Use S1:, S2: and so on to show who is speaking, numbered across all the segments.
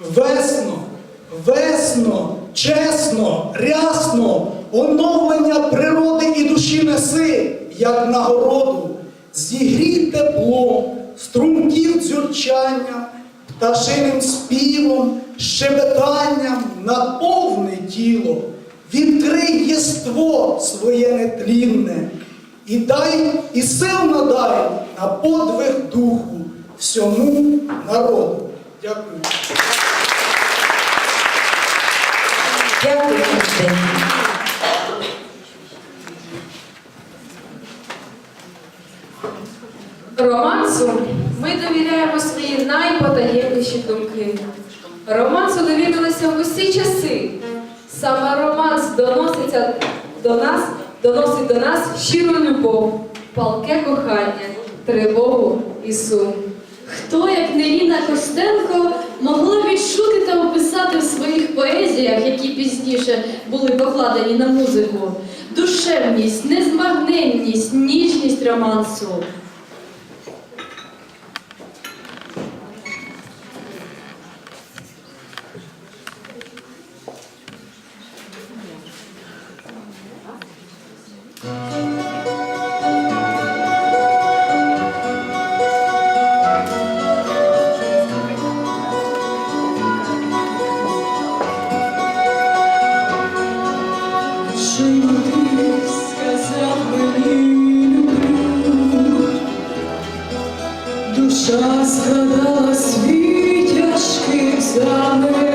S1: Весно, весно, чесно, рясно, оновлення природи і душі неси, як нагороду, зігрій тепло, струмків дзюрчання, пташиним співом, щебетанням наповни тіло, відкрий єство своє нетлінне, і дай, і сил надай на подвиг духу всьому народу. Дякую.
S2: Дякую,
S3: Романсу ми довіряємо свої найпотаємніші думки. Романсу довірилися в усі часи. Саме романс доноситься до нас, доносить до нас щиру любов, палке кохання, тривогу і сум.
S4: Хто, як не Ліна Костенко, могла відчути та описати в своїх поезіях, які пізніше були покладені на музику, душевність, незмагненність, ніжність романсу.
S5: Душа складала свій тяжкий екзамен,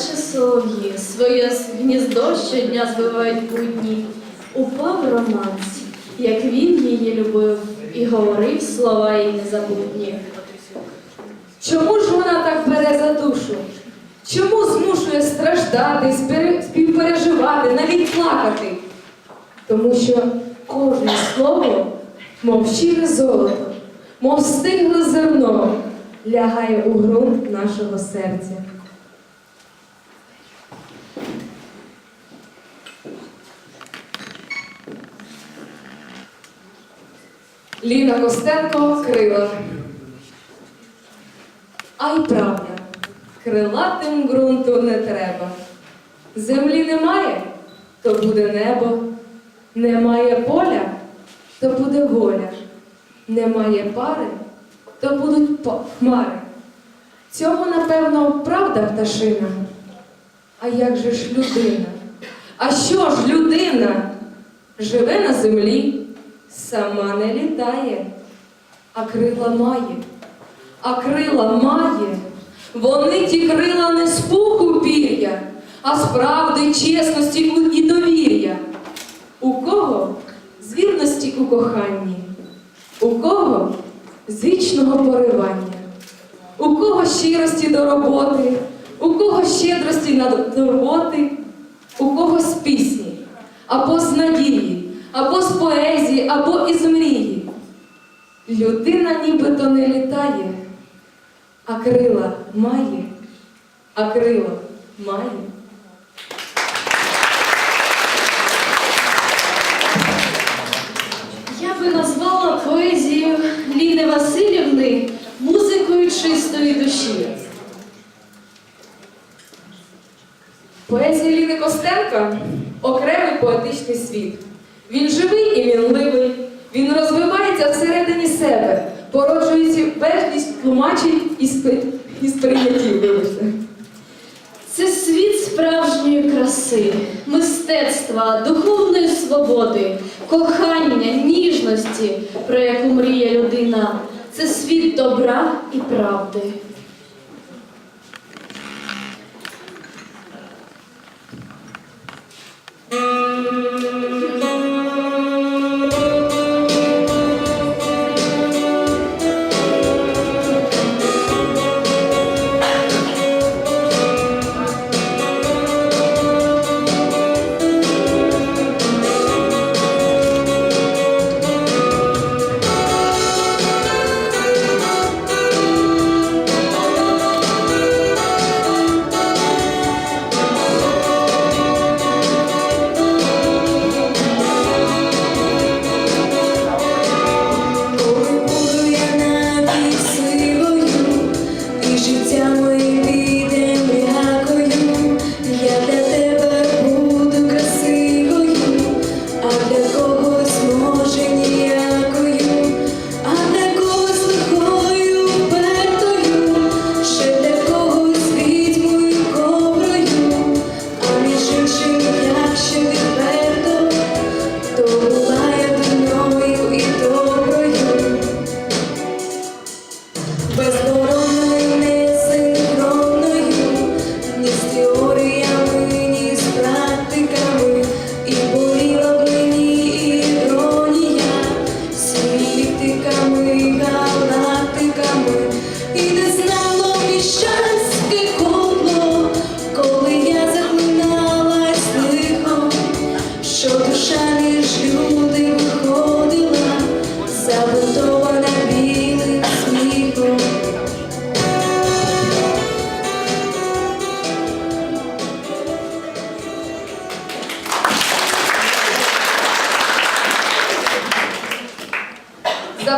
S4: наче солов'ї, своє гніздо щодня звивають будні. Упав романс, як він її любив, і говорив слова їй незабутні.
S3: Чому ж вона так бере за душу? Чому змушує страждати, співпереживати, навіть плакати? Тому що кожне слово, мов щире золото, мов стигле зерно, лягає у ґрунт нашого серця. Ліна Костенко крила. А й правда, крилатим ґрунту не треба. Землі немає, то буде небо. Немає поля, то буде воля. Немає пари, то будуть хмари. Цьому, напевно, правда пташина. А як же ж людина? А що ж людина? Живе на землі, сама не літає, а крила має. А крила має. Вони ті крила не з пуху пір'я, а з правди, чесності і довір'я. У кого з вірності у коханні, у кого з вічного поривання, у кого щирості до роботи, у кого щедрості на турботи, у кого з пісні, або з надії, або з поезії, або із мрії. Людина нібито не літає, а крила має, а крила має.
S4: Я би назвала поезію Ліни Васильівни музикою чистої душі.
S3: Поезія Ліни Костенка окремий поетичний світ. Він живий і мінливий, себе, породжуючи безліч тлумачень і спи- і.
S4: Це світ справжньої краси, мистецтва, духовної свободи, кохання, ніжності, про яку мріє людина. Це світ добра і правди.
S6: Коли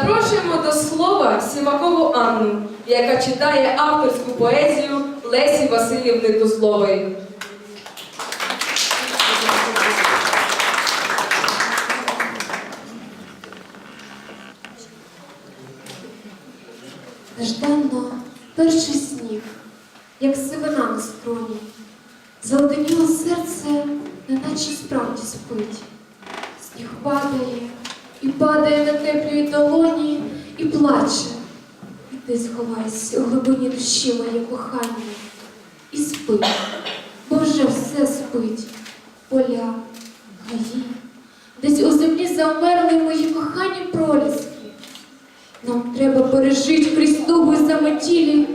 S3: Запрошуємо до слова Сімакову Анну, яка читає авторську поезію Лесі Васильівни Тузлової.
S7: Нежданно перший сніг, як сивина на скроні, Заледеніло серце, неначе справді спить. Сніг падає і падає на теплій долоні і плаче. І ти сховайся у глибині душі моє кохання. І спи, бо вже все спить. Поля, гаї, десь у землі завмерли мої кохані проліски. Нам треба пережити крізь тугу заметілі,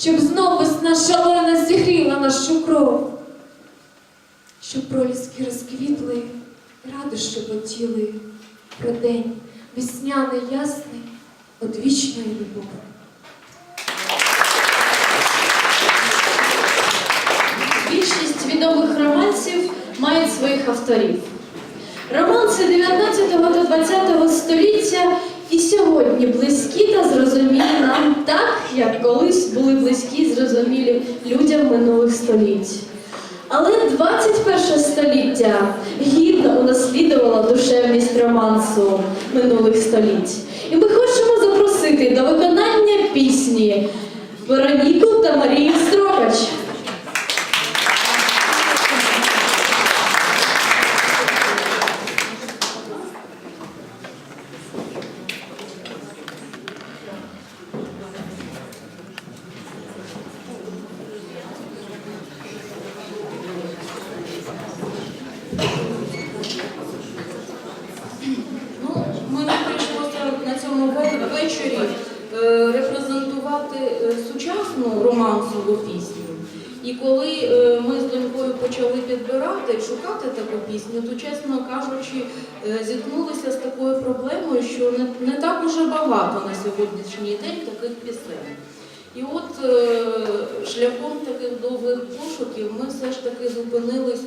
S7: щоб знов весна шалена зігріла нашу кров. Щоб проліски розквітли, радо шепотіли про день весняний ясний одвічної любові.
S4: Більшість відомих романсів мають своїх авторів. Романси 19 та 20 століття і сьогодні близькі та зрозумілі нам так, як колись були близькі і зрозумілі людям минулих століть. Але 21 століття гідно унаслідувало душевність романсу минулих століть. І ми хочемо запросити до виконання пісні Вероніку та Марію Стропач.
S8: Ну, мені прийшлося на цьому ве- е, репрезентувати е, сучасну романсову пісню. І коли е, ми з донькою почали підбирати, шукати таку пісню, то, чесно кажучи, зіткнулися з такою проблемою, що не, так уже багато на сьогоднішній день таких пісень. І от шляхом таких довгих пошуків ми все ж таки зупинились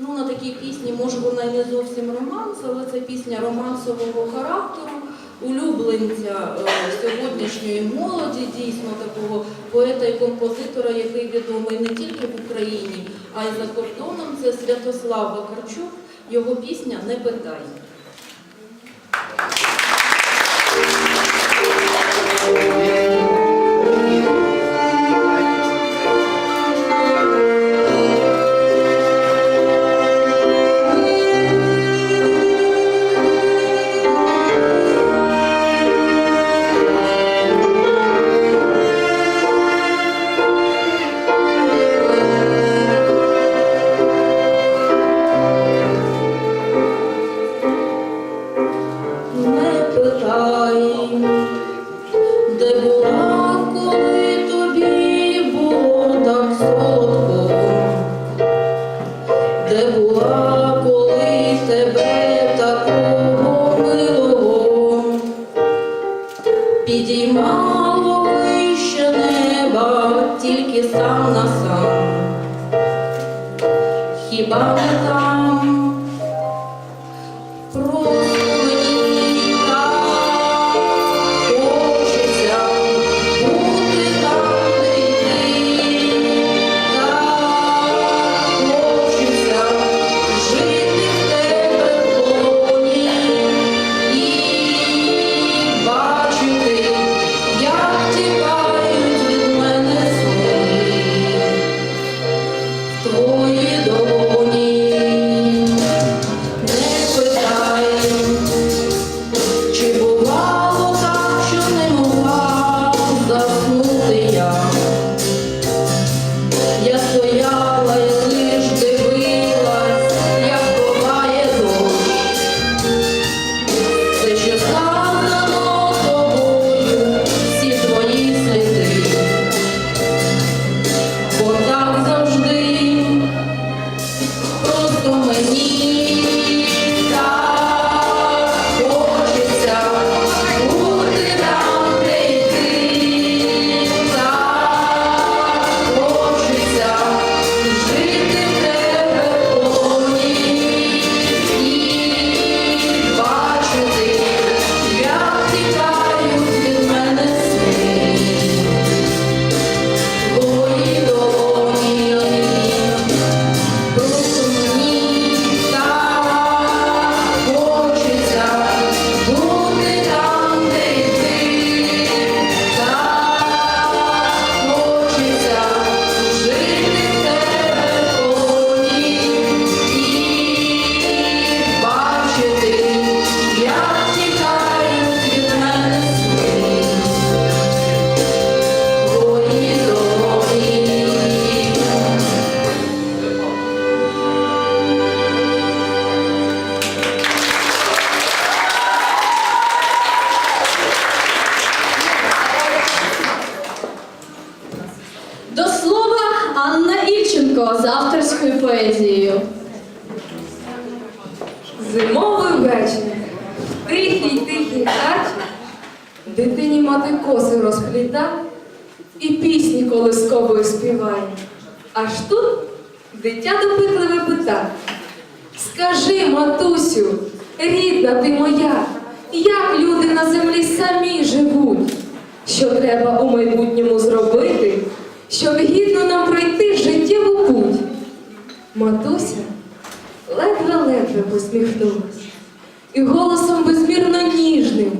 S8: ну, на такій пісні, може вона і не зовсім романс, але це пісня романсового характеру, улюбленця е, сьогоднішньої молоді, дійсно такого поета і композитора, який відомий не тільки в Україні, а й за кордоном. Це Святослав Вакарчук. Його пісня Не питай. Хіба не там?
S4: Анна з авторською поезією.
S3: Зимовий вечір. Тихий, тихий хач. Дитині мати коси розпліта і пісні колискової співає. Аж тут дитя допитливе питає. Скажи, матусю, рідна ти моя, як люди на землі самі живуть, що треба у майбутньому зробити, щоб гідно нам пройти путь. Матуся ледве-ледве посміхнулась і голосом безмірно ніжним,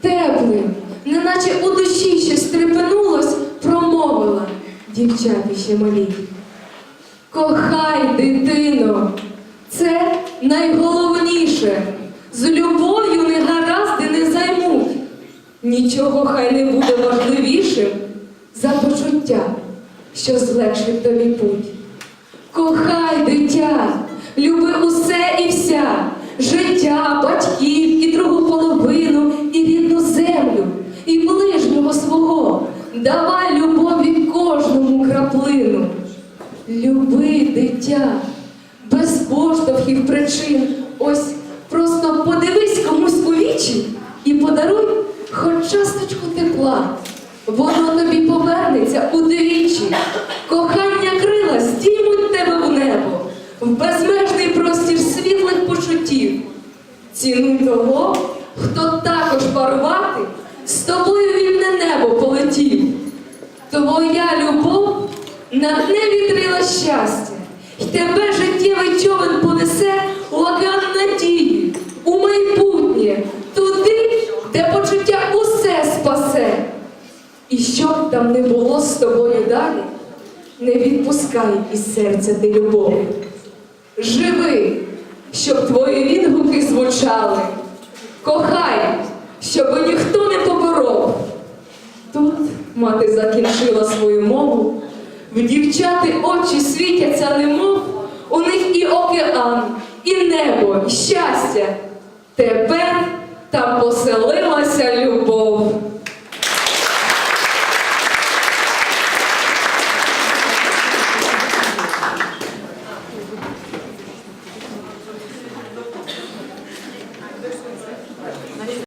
S3: теплим, неначе у душі щось стрепенулось, промовила дівчата ще малі. Кохай, дитино, це найголовніше. З любов'ю негаразди не займуть. Нічого хай не буде важливішим за почуття, що злегшить тобі путь. Давай любові кожному краплину. Люби, дитя, без поштовхів причин. Ось просто подивись комусь у вічі і подаруй хоч часточку тепла. Воно тобі повернеться удвічі. Кохання крила стіймуть тебе в небо, в безмежний простір світлих почуттів. Цінуй того, хто також парувати, з тобою вільне небо полетів. Твоя любов на дне вітрила щастя, й тебе життєвий човен понесе у океан надії, у майбутнє, туди, де почуття усе спасе. І що б там не було з тобою далі, не відпускай із серця ти любов. Живи, щоб твої відгуки звучали. Кохай, щоб ніхто мати закінчила свою мову. В дівчати очі світяться, немов, у них і океан, і небо, і щастя. Тепер там поселилася любов.